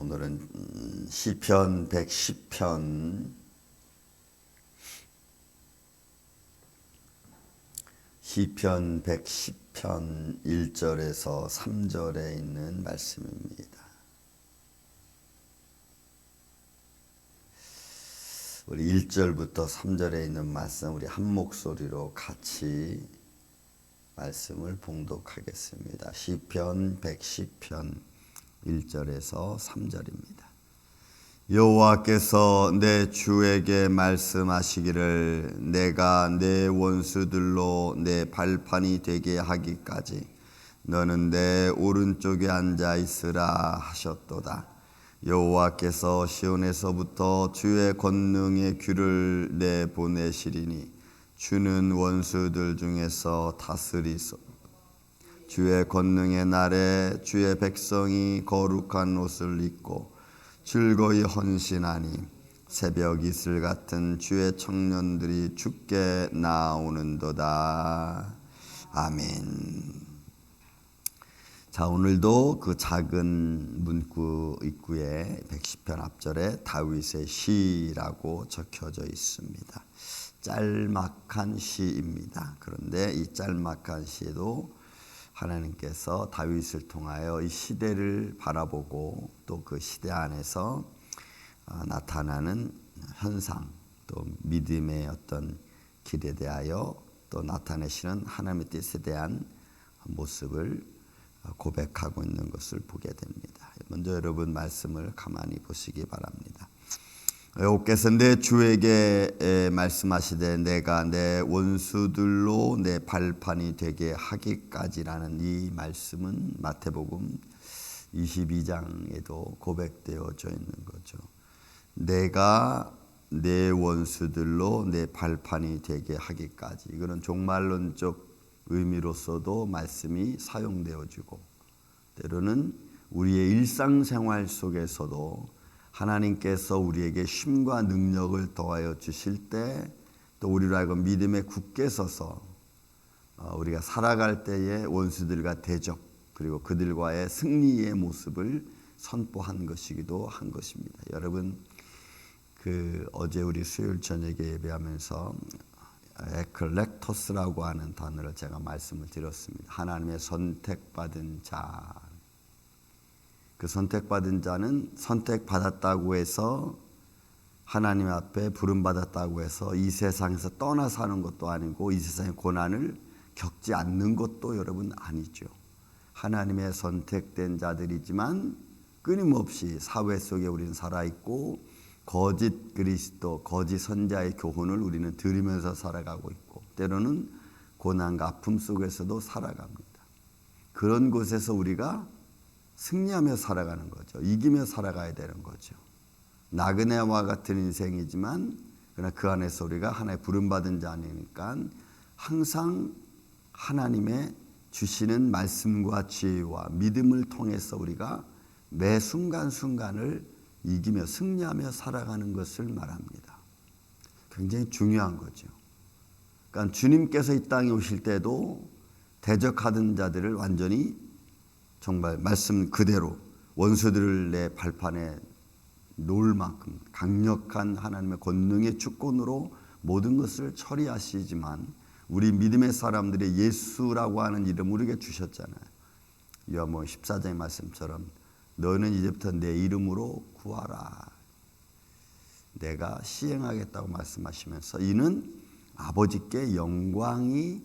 오늘은 음, 시편 110편 시편 110편 1절에서 3절에 있는 말씀입니다. 우리 1절부터 3절에 있는 말씀 우리 한 목소리로 같이 말씀을 봉독하겠습니다. 시편 110편 1절에서 3절입니다. 여호와께서 내 주에게 말씀하시기를 내가 내 원수들로 내 발판이 되게 하기까지 너는 내 오른쪽에 앉아 있으라 하셨도다. 여호와께서 시온에서부터 주의 권능의 귀를 내 보내시리니 주는 원수들 중에서 다스리소. 주의 권능의 날에 주의 백성이 거룩한 옷을 입고 즐거이 헌신하니 새벽 이슬 같은 주의 청년들이 죽게 나오는도다. 아멘. 자, 오늘도 그 작은 문구 입구에 110편 앞절에 다윗의 시라고 적혀져 있습니다. 짤막한 시입니다. 그런데 이 짤막한 시에도 하나님께서 다윗을 통하여 이 시대를 바라보고 또 그 시대 안에서 어, 나타나는 현상 또 믿음의 어떤 길에 대하여 또 나타내시는 하나님의 뜻에 대한 모습을 고백하고 있는 것을 보게 됩니다. 먼저 여러분 말씀을 가만히 보시기 바랍니다. 여호께서 내 주에게 말씀하시되 내가 내 원수들로 내 발판이 되게 하기까지라는 이 말씀은 마태복음 22장에도 고백되어져 있는 거죠. 내가 내 원수들로 내 발판이 되게 하기까지 이거는 종말론적 의미로서도 말씀이 사용되어지고 때로는 우리의 일상생활 속에서도 하나님께서 우리에게 힘과 능력을 더하여 주실 때 또 우리로 하여금 믿음에 굳게 서서 어, 우리가 살아갈 때의 원수들과 대적 그리고 그들과의 승리의 모습을 선포한 것이기도 한 것입니다. 여러분 그 어제 우리 수요일 저녁에 예배하면서 에클렉토스라고 하는 단어를 제가 말씀을 드렸습니다. 하나님의 선택받은 자. 그 선택받은 자는 선택받았다고 해서 하나님 앞에 부름받았다고 해서 이 세상에서 떠나 사는 것도 아니고 이 세상의 고난을 겪지 않는 것도 여러분 아니죠. 하나님의 선택된 자들이지만 끊임없이 사회 속에 우리는 살아있고 거짓 그리스도, 거짓 선자의 교훈을 우리는 들으면서 살아가고 있고 때로는 고난과 아픔 속에서도 살아갑니다. 그런 곳에서 우리가 승리하며 살아가는 거죠. 이기며 살아가야 되는 거죠. 나그네와 같은 인생이지만 그러나 그 안에서 우리가 하나의 부름받은 자니까 항상 하나님의 주시는 말씀과 지혜와 믿음을 통해서 우리가 매 순간순간을 이기며 승리하며 살아가는 것을 말합니다. 굉장히 중요한 거죠. 그러니까 주님께서 이 땅에 오실 때도 대적하던 자들을 완전히 정말 말씀 그대로 원수들을 내 발판에 놓을 만큼 강력한 하나님의 권능의 주권으로 모든 것을 처리하시지만 우리 믿음의 사람들의 예수라고 하는 이름 우리에게 주셨잖아요. 요한복음 14장의 말씀처럼 너는 이제부터 내 이름으로 구하라. 내가 시행하겠다고 말씀하시면서 이는 아버지께 영광이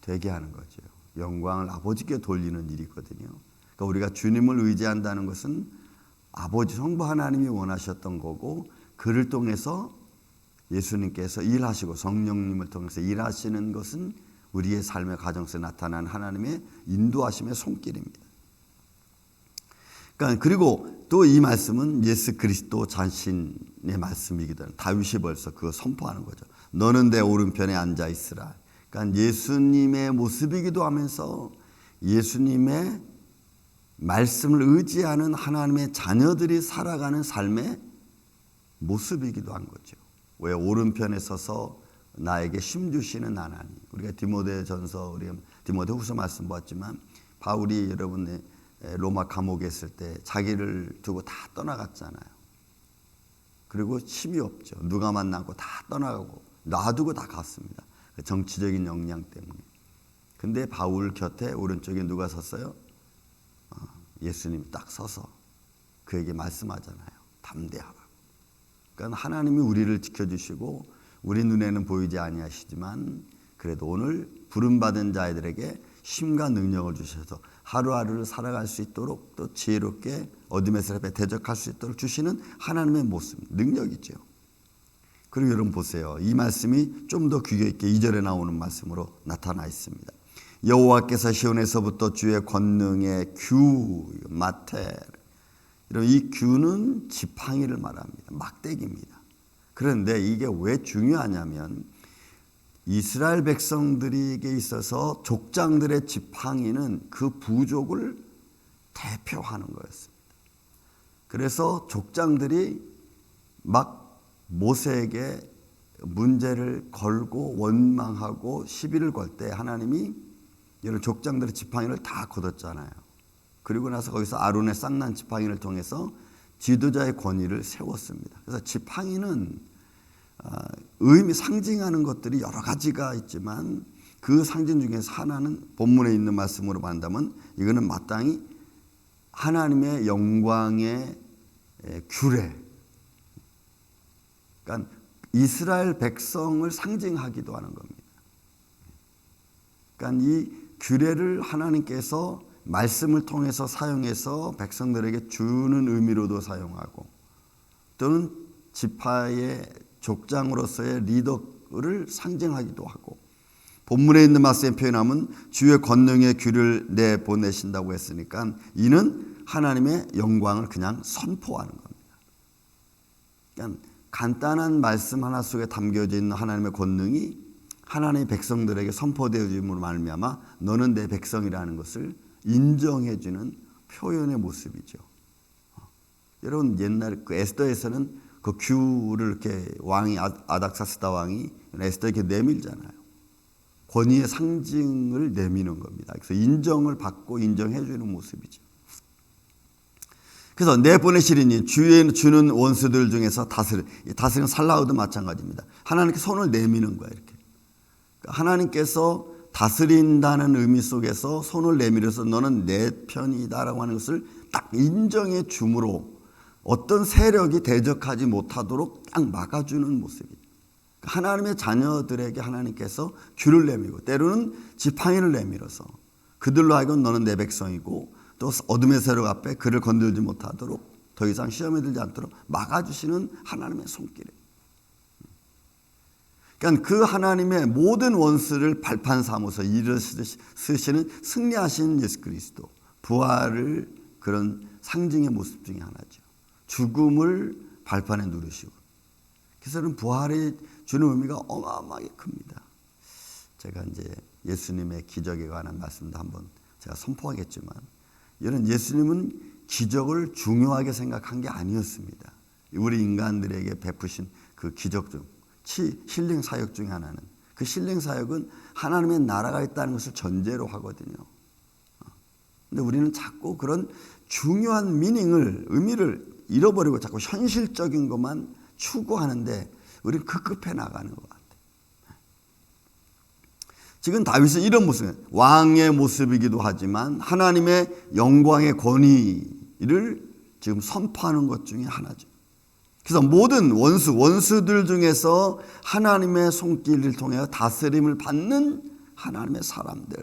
되게 하는 거죠. 영광을 아버지께 돌리는 일이거든요. 그러니까 우리가 주님을 의지한다는 것은 아버지 성부 하나님이 원하셨던 거고 그를 통해서 예수님께서 일하시고 성령님을 통해서 일하시는 것은 우리의 삶의 가정에서 나타난 하나님의 인도하심의 손길입니다. 그러니까 그리고 또 이 말씀은 예수 그리스도 자신의 말씀이기도 해 다윗이 벌써 그거 선포하는 거죠. 너는 내 오른편에 앉아 있으라. 그러니까 예수님의 모습이기도 하면서 예수님의 말씀을 의지하는 하나님의 자녀들이 살아가는 삶의 모습이기도 한 거죠. 왜 오른편에 서서 나에게 힘 주시는 하나님. 우리가 디모데 전서, 우리 디모데 후서 말씀 봤지만 바울이 여러분의 로마 감옥에 있을 때 자기를 두고 다 떠나갔잖아요. 그리고 힘이 없죠. 누가 만나고 다 떠나가고 놔두고 다 갔습니다. 그 정치적인 역량 때문에. 근데 바울 곁에 오른쪽에 누가 섰어요? 어, 예수님 딱 서서 그에게 말씀하잖아요. 담대하라. 그러니까 하나님이 우리를 지켜주시고 우리 눈에는 보이지 아니하시지만 그래도 오늘 부름받은 자들에게 힘과 능력을 주셔서 하루하루를 살아갈 수 있도록 또 지혜롭게 어둠의 세력에 대적할 수 있도록 주시는 하나님의 모습, 능력이죠. 그리고 여러분 보세요. 이 말씀이 좀 더 귀에 있게 2절에 나오는 말씀으로 나타나 있습니다. 여호와께서 시온에서부터 주의 권능의 규 마테 이런 이 규는 지팡이를 말합니다. 막대기입니다. 그런데 이게 왜 중요하냐면 이스라엘 백성들에게 있어서 족장들의 지팡이는 그 부족을 대표하는 거였습니다. 그래서 족장들이 막 모세에게 문제를 걸고 원망하고 시비를 걸 때 하나님이 이런 족장들의 지팡이를 다 걷었잖아요. 그리고 나서 거기서 아론의 쌍난 지팡이를 통해서 지도자의 권위를 세웠습니다. 그래서 지팡이는 아, 의미 상징하는 것들이 여러 가지가 있지만 그 상징 중에서 하나는 본문에 있는 말씀으로 말한다면 이거는 마땅히 하나님의 영광의 규례. 그러니까 이스라엘 백성을 상징하기도 하는 겁니다. 그러니까 이 규례를 하나님께서 말씀을 통해서 사용해서 백성들에게 주는 의미로도 사용하고 또는 지파의 족장으로서의 리더를 상징하기도 하고 본문에 있는 말씀에 표현하면 주의 권능의 귀를 내 보내신다고 했으니까 이는 하나님의 영광을 그냥 선포하는 겁니다. 그러니까 간단한 말씀 하나 속에 담겨져 하나님의 권능이 하나님의 백성들에게 선포되어짐으로 말미암아 너는 내 백성이라는 것을 인정해 주는 표현의 모습이죠. 여러분 옛날 그 에스더에서는 그 규를 이렇게 왕이 아, 아닥사스다 왕이 에스더에게 내밀잖아요. 권위의 상징을 내미는 겁니다. 그래서 인정을 받고 인정해 주는 모습이죠. 그래서 내보내시리니 주에 주는 원수들 중에서 다스리 다스리는 살라우도 마찬가지입니다. 하나님께 손을 내미는. 그러니까 하나님께서 다스린다는 의미 속에서 손을 내밀어서 너는 내 편이다라고 하는 것을 딱 인정해 줌으로 어떤 세력이 대적하지 못하도록 딱 막아주는 모습이에요. 하나님의 자녀들에게 하나님께서 귤을 내밀고 때로는 지팡이를 내밀어서 그들로 하여금 너는 내 백성이고 또 어둠의 세력 앞에 그를 건들지 못하도록 더 이상 시험에 들지 않도록 막아주시는 하나님의 손길이에요. 그러니까 그 하나님의 모든 원수를 발판 삼아서 일으시는 승리하신 예수 그리스도 부활을 그런 상징의 모습 중에 하나죠. 죽음을 발판에 누르시고 그래서는 부활이 주는 의미가 어마어마하게 큽니다. 제가 이제 예수님의 기적에 관한 말씀도 한번 제가 선포하겠지만 이런 예수님은 기적을 중요하게 생각한 게 아니었습니다. 우리 인간들에게 베푸신 그 기적 중 치, 힐링 사역 중에 하나는 그 힐링 사역은 하나님의 나라가 있다는 것을 전제로 하거든요. 근데 우리는 자꾸 그런 중요한 미닝을 의미를 잃어버리고 자꾸 현실적인 것만 추구하는데 우리는 급급해 나가는 것 같아요. 지금 다윗은 이런 모습, 왕의 모습이기도 하지만 하나님의 영광의 권위를 지금 선포하는 것 중에 하나죠. 그래서 모든 원수, 원수들 중에서 하나님의 손길을 통해 다스림을 받는 하나님의 사람들.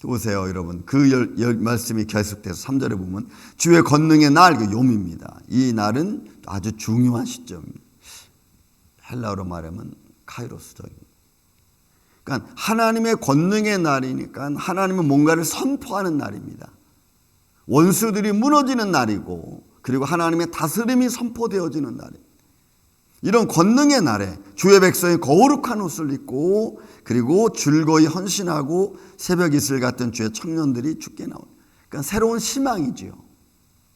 보세요, 여러분. 그 열, 열 말씀이 계속돼서 3절에 보면 주의 권능의 날, 그 요미입니다. 이 날은 아주 중요한 시점입니다. 헬라어로 말하면 카이로스적입니다. 그러니까 하나님의 권능의 날이니까 하나님은 뭔가를 선포하는 날입니다. 원수들이 무너지는 날이고 그리고 하나님의 다스림이 선포되어지는 날입니다. 이런 권능의 날에 주의 백성이 거룩한 옷을 입고 그리고 즐거이 헌신하고 새벽 이슬 같은 주의 청년들이 죽게 나온. 그러니까 새로운 희망이지요.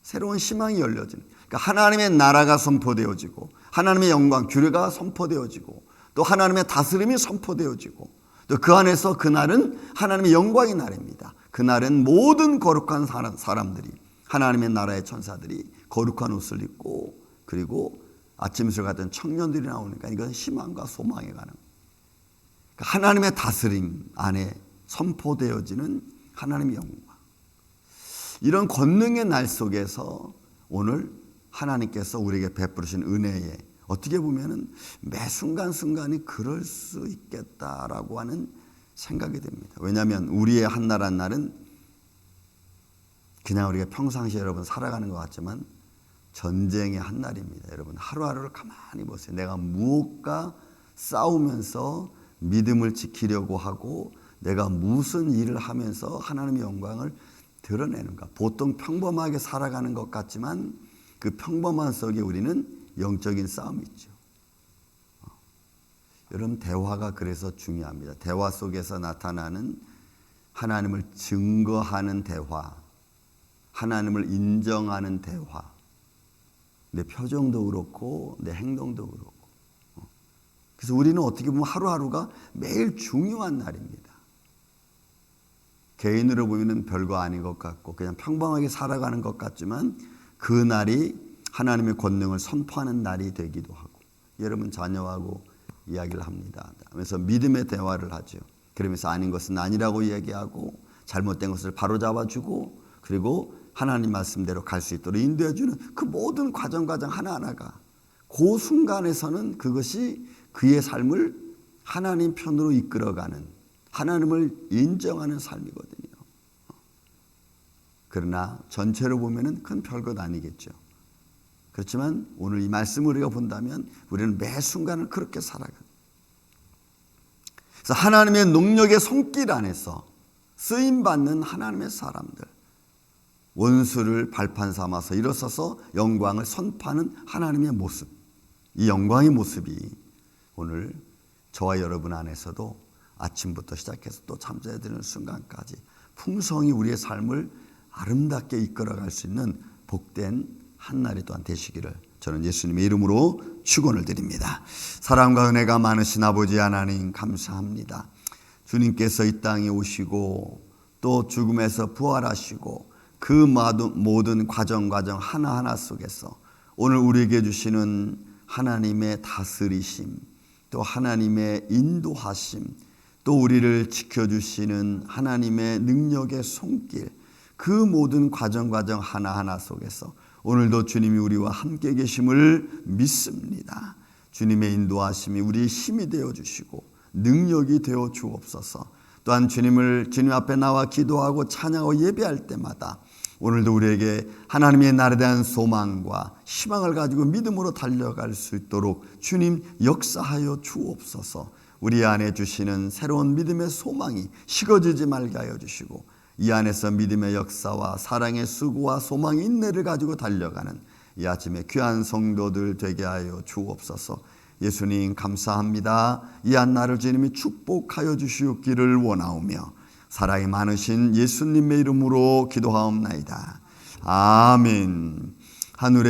새로운 희망이 열려지는. 그러니까 하나님의 나라가 선포되어지고 하나님의 영광 규례가 선포되어지고 또 하나님의 다스림이 선포되어지고 또 그 안에서 그날은 하나님의 영광의 날입니다. 그날은 모든 거룩한 사람- 사람들이 하나님의 나라의 천사들이 거룩한 옷을 입고 그리고 아침술 같은 청년들이 나오니까 이건 희망과 소망에 가는. 그러니까 하나님의 다스림 안에 선포되어지는 하나님의 영광. 이런 권능의 날 속에서 오늘 하나님께서 우리에게 베푸르신 은혜에 어떻게 보면은 매 순간순간이 그럴 수 있겠다라고 하는 생각이 됩니다. 왜냐하면 우리의 한나란 날은 그냥 우리가 평상시에 여러분 살아가는 것 같지만 전쟁의 한 날입니다. 여러분 하루하루를 가만히 보세요. 내가 무엇과 싸우면서 믿음을 지키려고 하고 내가 무슨 일을 하면서 하나님의 영광을 드러내는가. 보통 평범하게 살아가는 것 같지만 그 평범한 속에 우리는 영적인 싸움이 있죠. 어. 여러분 대화가 그래서 중요합니다. 대화 속에서 나타나는 하나님을 증거하는 대화, 하나님을 인정하는 대화. 내 표정도 그렇고 내 행동도 그렇고. 어. 그래서 우리는 어떻게 보면 하루하루가 매일 중요한 날입니다. 개인으로 보면 별거 아닌 것 같고 그냥 평범하게 살아가는 것 같지만 그 날이 하나님의 권능을 선포하는 날이 되기도 하고 여러분 자녀하고 이야기를 합니다. 하면서 믿음의 대화를 하죠. 그러면서 아닌 것은 아니라고 이야기하고 잘못된 것을 바로잡아주고 그리고 하나님 말씀대로 갈 수 있도록 인도해 주는 그 모든 과정 과정 하나하나가 그 순간에서는 그것이 그의 삶을 하나님 편으로 이끌어가는 하나님을 인정하는 삶이거든요. 그러나 전체로 보면은 큰 별것 아니겠죠. 그렇지만 오늘 이 말씀을 우리가 본다면 우리는 매 순간을 그렇게 살아가. 그래서 하나님의 능력의 손길 안에서 쓰임 받는 하나님의 사람들, 원수를 발판 삼아서 일어서서 영광을 선포하는 하나님의 모습, 이 영광의 모습이 오늘 저와 여러분 안에서도 아침부터 시작해서 또 잠자야 되는 순간까지 풍성히 우리의 삶을 아름답게 이끌어갈 수 있는 복된 한날이 또한 되시기를 저는 예수님의 이름으로 축원을 드립니다. 사랑과 은혜가 많으신 아버지 하나님 감사합니다. 주님께서 이 땅에 오시고 또 죽음에서 부활하시고 그 모든 과정 과정 하나하나 속에서 오늘 우리에게 주시는 하나님의 다스리심 또 하나님의 인도하심 또 우리를 지켜주시는 하나님의 능력의 손길 그 모든 과정 과정 하나하나 속에서 오늘도 주님이 우리와 함께 계심을 믿습니다. 주님의 인도하심이 우리의 힘이 되어 주시고 능력이 되어 주옵소서. 또한 주님을 주님 앞에 나와 기도하고 찬양하고 예배할 때마다 오늘도 우리에게 하나님의 날에 대한 소망과 희망을 가지고 믿음으로 달려갈 수 있도록 주님 역사하여 주옵소서. 우리 안에 주시는 새로운 믿음의 소망이 식어지지 말게 하여 주시고 이 안에서 믿음의 역사와 사랑의 수고와 소망의 인내를 가지고 달려가는 이 아침에 귀한 성도들 되게 하여 주옵소서. 예수님 감사합니다. 이 한날을 주님이 축복하여 주시옵기를 원하오며 사랑이 많으신 예수님의 이름으로 기도하옵나이다. 아멘. 하늘에